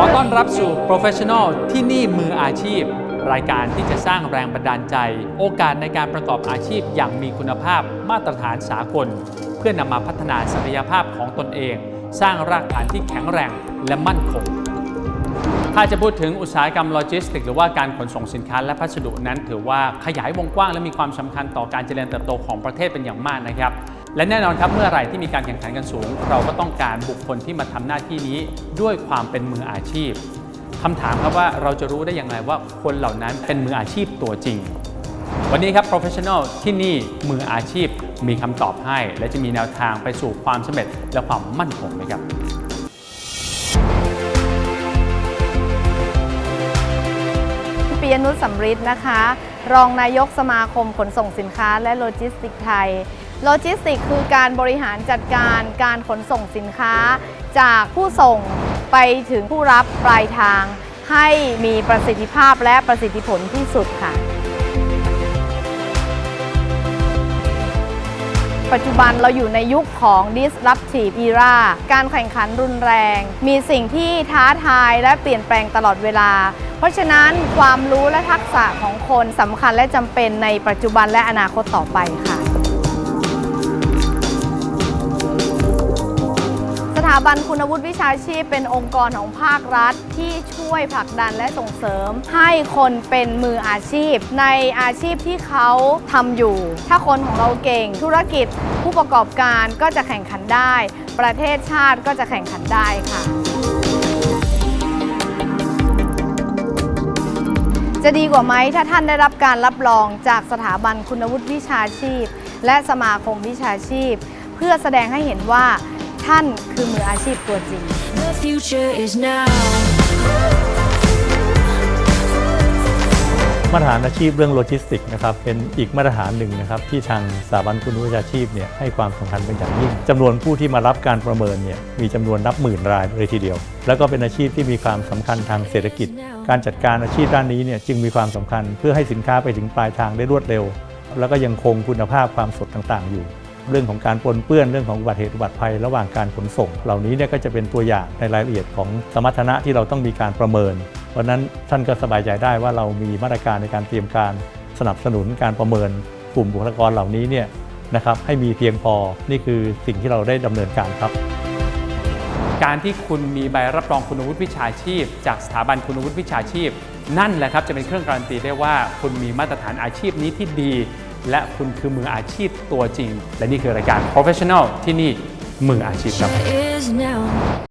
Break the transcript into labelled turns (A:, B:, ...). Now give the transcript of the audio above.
A: อต้อนรับสู่ Professional ที่นี่มืออาชีพ รายการที่จะสร้างแรงบันดาลใจ โอกาสในการประกอบอาชีพอย่างมีคุณภาพมาตรฐานสากล เพื่อนำมาพัฒนาศักยภาพของตนเอง สร้างรากฐานที่แข็งแรงและมั่นคง ถ้าจะพูดถึงอุตสาหกรรมโลจิสติกส์หรือว่าการขนส่งสินค้าและพัสดุนั้น ถือว่าขยายวงกว้างและมีความสำคัญต่อการเจริญเติบโตของประเทศเป็นอย่างมากนะครับ และแน่นอนครับเมื่อไหร่ที่มีการแข่งขันกันสูง เราก็ต้องการบุคคลที่มาทำหน้าที่นี้ด้วยความเป็นมืออาชีพคำถามครับว่าเราจะรู้ได้อย่างไรว่าคนเหล่านั้นเป็นมืออาชีพตัวจริง วันนี้ครับ Professional ที่นี่มืออาชีพมีคำตอบให้ และจะมีแนวทางไปสู่ความสำเร็จและความมั่นคงไหมครับ
B: ปียนุชสำริดนะคะ รองนายกสมาคมขนส่งสินค้าและโลจิสติกส์ไทย โลจิสติกส์คือการบริหารจัดการการขนส่งสินค้า จากผู้ส่งไปถึงผู้รับปลายทาง ให้มีประสิทธิภาพและประสิทธิผลที่สุดค่ะ ปัจจุบันเราอยู่ในยุคของ disruptive era การแข่งขันรุนแรง มีสิ่งที่ท้าทายและเปลี่ยนแปลงตลอดเวลา เพราะฉะนั้นความรู้และทักษะของคนสำคัญและจำเป็นในปัจจุบันและอนาคตต่อไปค่ะ ถาบันคุณวุฒิวิชาชีพเป็นองค์กรของภาครัฐ ที่ช่วยผลักดันและส่งเสริม ให้คนเป็นมืออาชีพ ในอาชีพที่เขาทำอยู่ ถ้าคนของเราเก่ง ธุรกิจผู้ประกอบการก็จะแข่งขันได้ ประเทศชาติก็จะแข่งขันได้ค่ะจะดีกว่าไหมถ้าท่านได้รับการรับรองจากสถาบันคุณวุฒิวิชาชีพ และสมาคมวิชาชีพ เพื่อแสดงให้เห็นว่า ท่านคือมืออาชีพตัวจริง
C: The future is now.
D: มาตรฐานอาชีพเรื่องโลจิสติกส์นะครับเป็นอีกมาตรฐานหนึ่งนะครับที่ทางสถาบันคุณวิชาชีพเนี่ยให้ความสำคัญเป็นอย่างยิ่งจำนวนผู้ที่มารับการประเมินเนี่ยมีจำนวนนับหมื่นรายเลยทีเดียว แล้วก็เป็นอาชีพที่มีความสำคัญทางเศรษฐกิจ การจัดการอาชีพด้านนี้เนี่ยจึงมีความสำคัญเพื่อให้สินค้าไปถึงปลายทางได้รวดเร็ว แล้วก็ยังคงคุณภาพความสดต่างๆอยู่ เรื่องของการปนเปื้อนเรื่องของอุบัติเหตุอุบัติภัยระหว่างการขนส่ง เหล่านี้เนี่ยก็จะเป็นตัวอย่างในรายละเอียดของสมรรถนะที่เราต้องมีการประเมิน เพราะนั้นท่านก็สบายใจได้ว่าเรามีมาตรการในการเตรียมการสนับสนุนการประเมินกลุ่มบุคลากรเหล่านี้เนี่ยนะครับให้มีเพียงพอนี่คือสิ่งที่เราได้ดำเนินการครับ
A: การที่คุณมีใบรับรองคุณวุฒิวิชาชีพ จากสถาบันคุณวุฒิวิชาชีพ นั่นแหละครับจะเป็นเครื่องการันตีได้ว่าคุณมีมาตรฐานอาชีพนี้ที่ดี และคุณคือมืออาชีพตัวจริง และนี่คือรายการ professional ที่นี่มืออาชีพครับ